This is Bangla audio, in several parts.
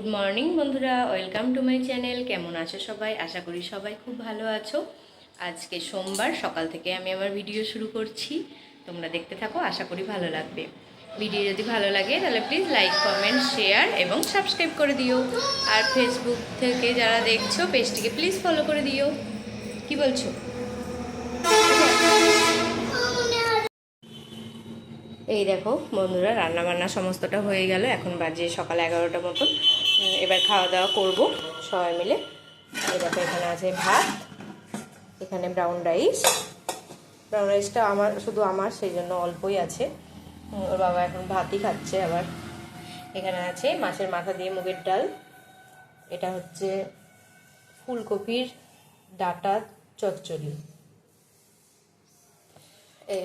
গুড মর্নিং বন্ধুরা, ওয়েলকাম টু মাই চ্যানেল। কেমন আছো সবাই? আশা করি সবাই খুব ভালো আছো। আজকে সোমবার, সকাল থেকে আমি আমার ভিডিও শুরু করছি। তোমরা দেখতে থাকো, আশা করি ভালো লাগবে। ভিডিও যদি ভালো লাগে, তাহলে প্লিজ লাইক কমেন্ট শেয়ার এবং সাবস্ক্রাইব করে দিও। আর ফেসবুক থেকে যারা দেখছ পেজটিকে প্লিজ ফলো করে দিও। কি বলছো? এই দেখো বন্ধুরা রান্না বান্না সমস্তটা হয়ে গেল। এখন বাজে সকাল এগারোটা উম, এবার খাওয়া দাওয়া করব সবাই মিলে। এই দেখো এখানে আছে ভাত এখানে ব্রাউন রাইস ব্রাউন রাইসটা আমার শুধু আমার সেই জন্য অল্পই আছে। ওর বাবা এখন ভাতই খাচ্ছে আবার। এখানে আছে মাছের মাথা দিয়ে মুগের ডাল। এটা হচ্ছে ফুলকপির ডাটা চচ্চড়ি।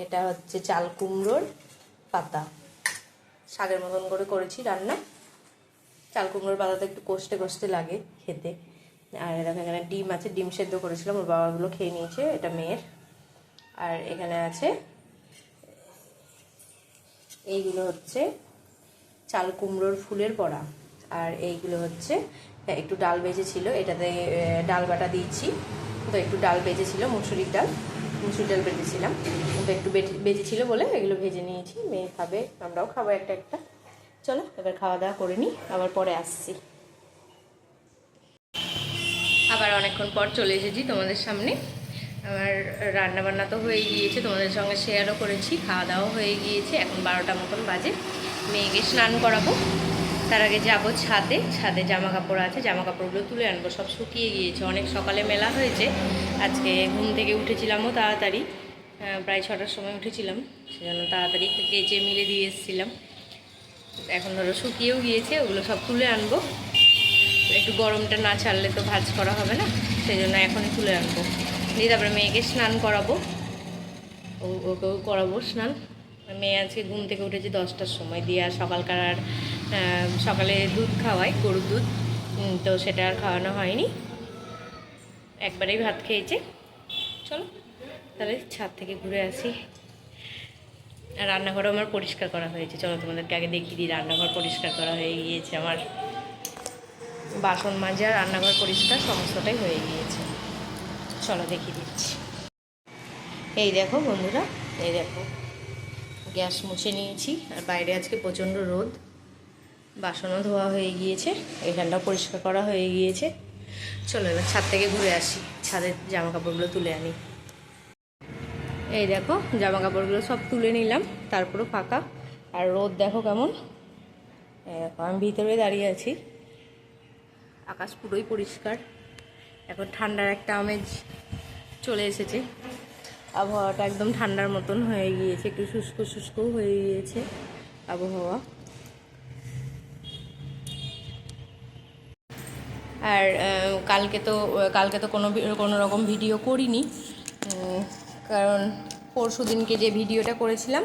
এটা হচ্ছে চাল কুমড়োর। পাতা। শাকের মতন করে করেছি রান্না। চাল কুমড়োর পাতাটা একটু কষতে কষতে লাগে খেতে। আর এরকম এখানে ডিম আছে ডিম সেদ্ধ করেছিলাম ওর বাবাগুলো খেয়ে নিয়েছে এটা মেয়ের। আর এখানে আছে এইগুলো হচ্ছে চাল কুমড়োর ফুলের বড়া। আর এইগুলো হচ্ছে হ্যাঁ, একটু ডাল বেজেছিল এটাতে ডাল বাটা দিয়েছি। তো একটু ডাল বেজেছিল মুসুরির ডাল। মুসুর ডাল বেজেছিলাম তো একটু বেজেছিল বলে এগুলো ভেজে নিয়েছি, মেয়ে খাবে, আমরাও খাব একটা একটা। চলো, এবার খাওয়া দাওয়া করে নিই, আবার পরে আসছি। আবার অনেকক্ষণ পর চলে এসেছি তোমাদের সামনে। আমার রান্না বান্না তো হয়ে গিয়েছে, তোমাদের সঙ্গে শেয়ারও করেছি, খাওয়া দাওয়া হয়ে গিয়েছে, এখন বারোটা মতন বাজে। মেয়েকে স্নান করাবো। তার আগে যাব ছাদে ছাদে জামা কাপড় আছে জামা কাপড়গুলো তুলে আনব। সব শুকিয়ে গিয়েছে, অনেক সকালে মেলা হয়েছে। আজকে ঘুম থেকে উঠেছিলামও তাড়াতাড়ি প্রায় ছটার সময় উঠেছিলাম, সেজন্য তাড়াতাড়ি কেচে মিলে দিয়ে এসেছিলাম। এখন ধরো শুকিয়েও গিয়েছে, ওগুলো সব তুলে আনব। একটু গরমটা না ছাড়লে তো ভাজ করা হবে না সেই জন্য এখনই তুলে আনব। দিয়ে তারপরে মেয়েকে স্নান করাবো। ওকেও করাবো স্নান। মেয়ে আজকে ঘুম থেকে উঠেছে দশটার সময়, দিয়ে আর সকালকার আর সকালে দুধ খাওয়াই, গরুর দুধ। তো সেটা আর খাওয়ানো হয়নি। একবারেই ভাত খেয়েছে। চলো, তাহলে ছাদ থেকে ঘুরে আসি। আর রান্নাঘরও আমার পরিষ্কার করা হয়েছে। চলো তোমাদেরকে আগে দেখিয়ে দিই, রান্নাঘর পরিষ্কার করা হয়ে গিয়েছে। আমার বাসন মাজা, রান্নাঘর পরিষ্কার, সমস্তটাই হয়ে গিয়েছে। চলো দেখিয়ে দিচ্ছি। এই দেখো বন্ধুরা, এই দেখো, গ্যাস মুছে নিয়েছি। আর বাইরে আজকে প্রচণ্ড রোদ। বাসনও ধোয়া হয়ে গিয়েছে, এখানটাও পরিষ্কার করা হয়ে গিয়েছে। চলো এবার ছাদ থেকে ঘুরে আসি, ছাদের জামা কাপড়গুলো তুলে আনি। এই দেখো জামা কাপড়গুলো সব তুলে নিলাম, তারপরও ফাঁকা। আর রোদ দেখো কেমন। আমি ভিতরে দাঁড়িয়ে আছি। আকাশ পুরোই পরিষ্কার। এখন ঠান্ডার একটা আমেজ চলে এসেছে। আবহাওয়াটা একদম ঠান্ডার মতন হয়ে গিয়েছে, একটু শুষ্ক শুষ্কও হয়ে গিয়েছে আবহাওয়া। আর কালকে তো কালকে তো কোনো কোনো রকম ভিডিও করিনি। কারণ পরশু দিনকে যে ভিডিওটা করেছিলাম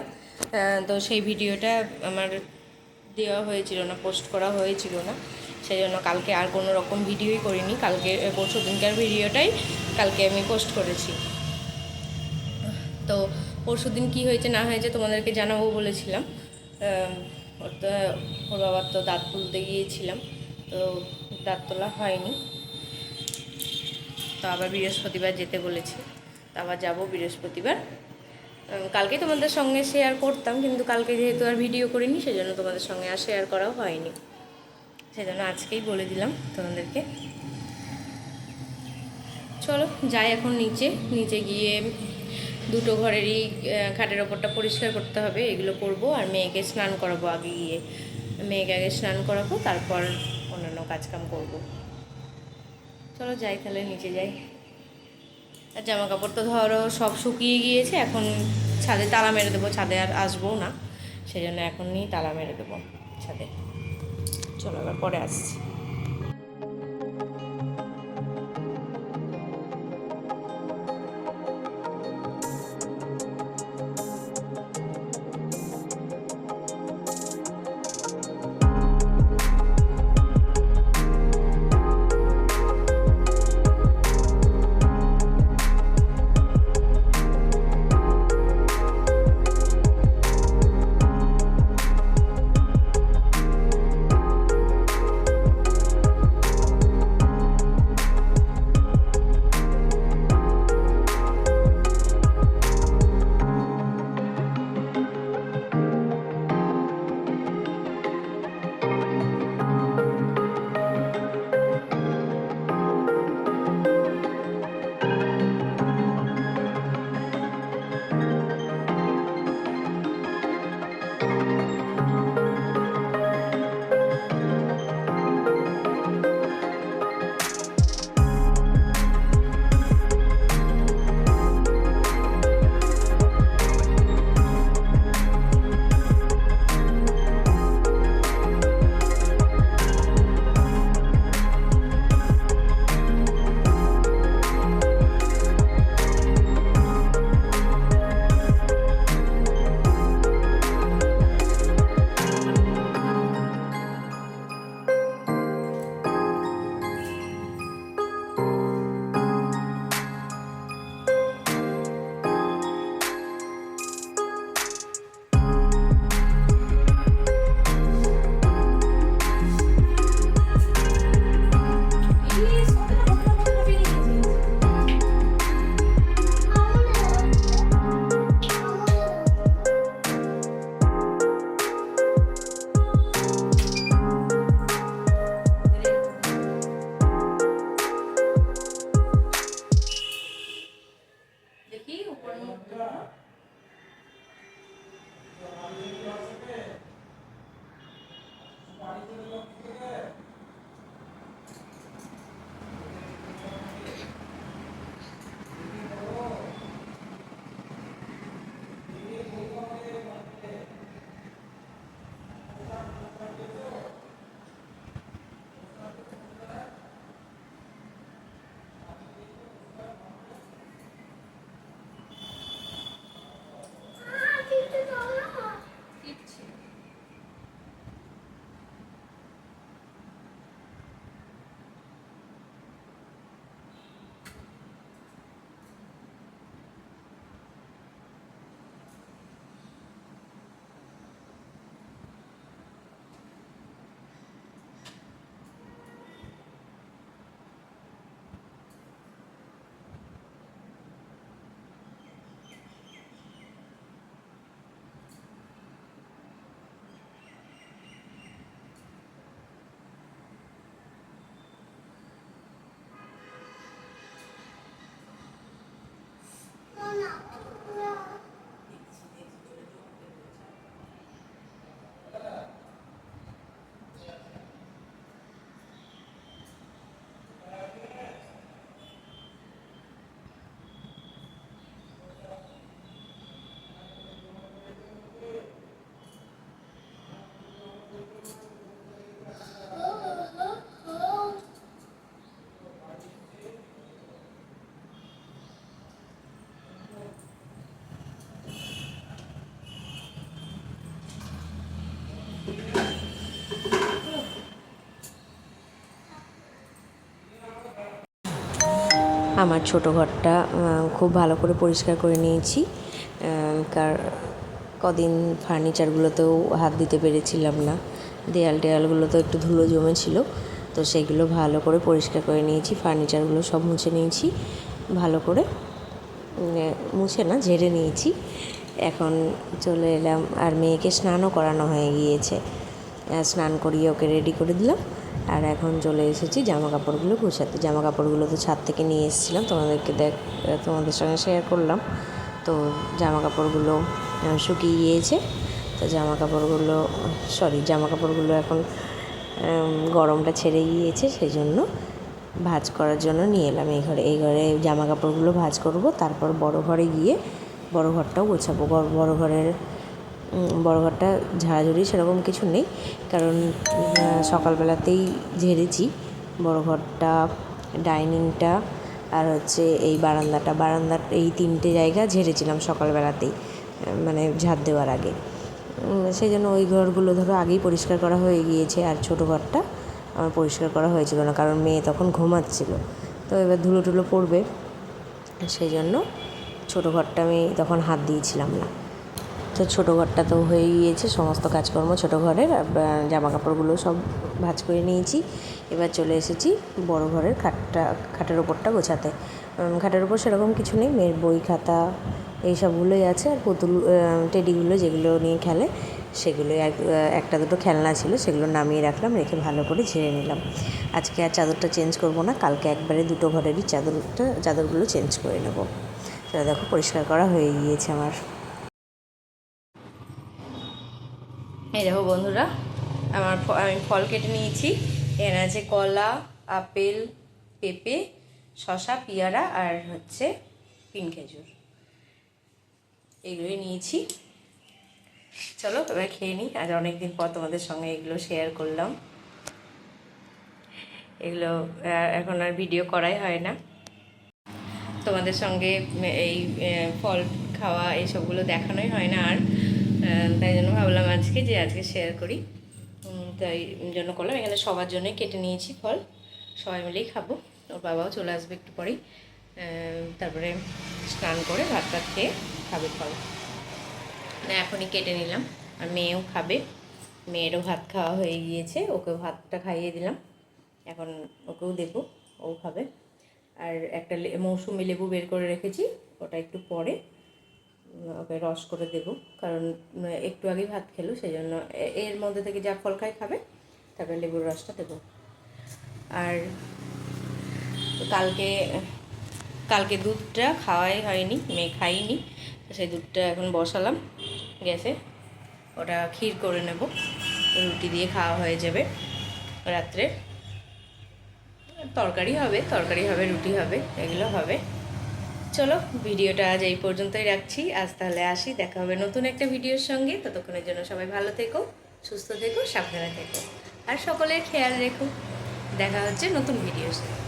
তো সেই ভিডিওটা আমার দেওয়া হয়েছিল না পোস্ট করা হয়েছিল না। সেই জন্য কালকে আর কোনো রকম ভিডিওই করিনি। কালকে, পরশু দিনকার ভিডিওটাই কালকে আমি পোস্ট করেছি। তো পরশু দিন কী হয়েছে না হয়েছে তোমাদেরকে জানাব বলেছিলাম। ওর বাবার তো দাঁত তুলতে গিয়েছিলাম। তো দাঁত তোলা হয়নি। তো আবার বৃহস্পতিবার যেতে বলেছি। তো আবার যাব বৃহস্পতিবার। কালকে তোমাদের সঙ্গে শেয়ার করতাম, কিন্তু কালকে যেহেতু আর ভিডিও করিনি, সেজন্য তোমাদের সঙ্গে আর শেয়ার করাও হয়নি। সেজন্য আজকেই বলে দিলাম তোমাদেরকে। চলো, যাই এখন নিচে। নিচে গিয়ে দুটো ঘরেরই খাটের ওপরটা পরিষ্কার করতে হবে, এগুলো করব, আর মেয়েকে স্নান করাবো আগে গিয়ে। মেয়েকে আগে স্নান করাবো, তারপর অন্যান্য কাজকাম করব। চলো যাই তাহলে, নিচে যাই। আর জামা কাপড় তো ধরো সব শুকিয়ে গিয়েছে, এখন ছাদে তালা মেরে দেবো, ছাদে আর আসব না। সেই জন্য এখনই তালা মেরে দেবো ছাদে। চলো আবার পরে আসছি। আমার ছোটো ঘরটা খুব ভালো করে পরিষ্কার করে নিয়েছি। কার, কদিন ফার্নিচারগুলোতেও হাত দিতে পেরেছিলাম না। দেয়াল টেয়ালগুলোতে একটু ধুলো জমেছিল, তো সেগুলো ভালো করে পরিষ্কার করে নিয়েছি, ফার্নিচারগুলো সব মুছে নিয়েছি, ভালো করে মুছে না, ঝেড়ে নিয়েছি। এখন চলে এলাম, আর মেয়েকে স্নানও করানো হয়ে গিয়েছে। স্নান করিয়ে ওকে রেডি করে দিলাম। আর এখন চলে এসেছি জামা কাপড়গুলো গুছাতে। জামা কাপড়গুলো তো ছাদ থেকে নিয়ে এসেছিলাম, তোমাদেরকে দেখ, তোমাদের সঙ্গে শেয়ার করলাম। তো জামা কাপড়গুলো শুকিয়ে গিয়েছে। তো জামা কাপড়গুলো সরি জামা কাপড়গুলো এখন গরমটা ছেড়ে গিয়েছে সেই জন্য ভাজ করার জন্য নিয়ে এলাম এই ঘরে। এই ঘরে জামা কাপড়গুলো ভাজ করব, তারপর বড় ঘরে গিয়ে বড় ঘরটাও গোছাবো। বড়- ঘরের বড় ঘরটা ঝাড়াঝুড়ি সেরকম কিছু নেই। কারণ সকালবেলাতেই ঝেড়েছি। বড় ঘরটা, ডাইনিংটা আর হচ্ছে এই বারান্দাটা। বারান্দার এই তিনটে জায়গা ঝেড়েছিলাম সকালবেলাতেই মানে ঝাড় দেওয়ার আগে। সেই জন্য ওই ঘরগুলো ধরো আগেই পরিষ্কার করা হয়ে গিয়েছে আর ছোটো ঘরটা আমার পরিষ্কার করা হয়েছিল না, কারণ মেয়ে তখন ঘুমাচ্ছিল। তো এবার ধুলো টুলো পড়বে, সেই জন্য ছোটো ঘরটা আমি তখন হাত দিয়েছিলাম না। তো ছোটো ঘরটা তো হয়ে গিয়েছে, সমস্ত কাজকর্ম ছোটো ঘরের জামা কাপড়গুলো সব ভাঁজ করে নিয়েছি। এবার চলে এসেছি বড় ঘরের খাটটা, খাটের ওপরটা গোছাতে। খাটের ওপর সেরকম কিছু নেই, মেয়ের বই খাতা এই সবগুলোই আছে, আর পুতুল টেডিগুলো যেগুলো নিয়ে খেলে সেগুলো একটা দুটো খেলনা ছিল, সেগুলো নামিয়ে রাখলাম, রেখে ভালো করে ঝেড়ে নিলাম। আজকে আর চাদরটা চেঞ্জ করব না, কালকে একবারে দুটো ঘরেরই চাদরটা, চাদরগুলো চেঞ্জ করে নেব। সেটা দেখো পরিষ্কার করা হয়ে গিয়েছে আমার। এই দেখো বন্ধুরা, আমার আমি ফল কেটে নিয়েছি। এখানে আছে কলা, আপেল, পেঁপে শশা পেয়ারা আর হচ্ছে পিন খেজুর। এগুলোই নিয়েছি। চলো, এবার খেয়ে নিই। আজ অনেকদিন পর তোমাদের সঙ্গে এগুলো শেয়ার করলাম। এগুলো এখন আর ভিডিও করাই হয় না। তোমাদের সঙ্গে এই ফল খাওয়া এইসবগুলো দেখানোই হয় না আর। তাই জন্য ভাবলাম আজকে যে আজকে শেয়ার করি। তাই জন্য করলাম। এখানে সবার জন্যই কেটে নিয়েছি ফল। সবাই মিলেই খাব। ওর বাবাও চলে আসবে একটু পরেই। তারপরে স্নান করে ভাত ভাত খেয়ে খাবে ফল। এখনই কেটে নিলাম। আর মেয়েও খাবে। মেয়েরও ভাত খাওয়া হয়ে গিয়েছে। ওকে ভাতটা খাইয়ে দিলাম। এখন ওকেও দেবো। ও খাবে। আর একটা মৌসুমি লেবু বের করে রেখেছি। ওটা একটু পরে। ওকে রস করে দেব। কারণ একটু আগেই ভাত খেলো সেই জন্য এর মধ্যে থেকে যা ফল খায় খাবে, তারপরে লেবুর রসটা দেবো। আর কালকে কালকে দুধটা খাওয়াই হয়নি, মেয়ে খাইনি সেই দুধটা এখন বসালাম গ্যাসে। ওটা ক্ষীর করে নেব, রুটি দিয়ে খাওয়া হয়ে যাবে রাত্রে। তরকারি হবে তরকারি হবে, রুটি হবে, এগুলো হবে। চলো, ভিডিওটা আজ এই পর্যন্তই রাখছি। আজ তাহলে আসি, দেখা হবে নতুন একটা ভিডিওর সঙ্গে। ততক্ষণের জন্য সবাই ভালো থেকো, সুস্থ থেকো, সাবধানে থেকো। আর সকলের খেয়াল রেখো। দেখা হচ্ছে নতুন ভিডিওর সাথে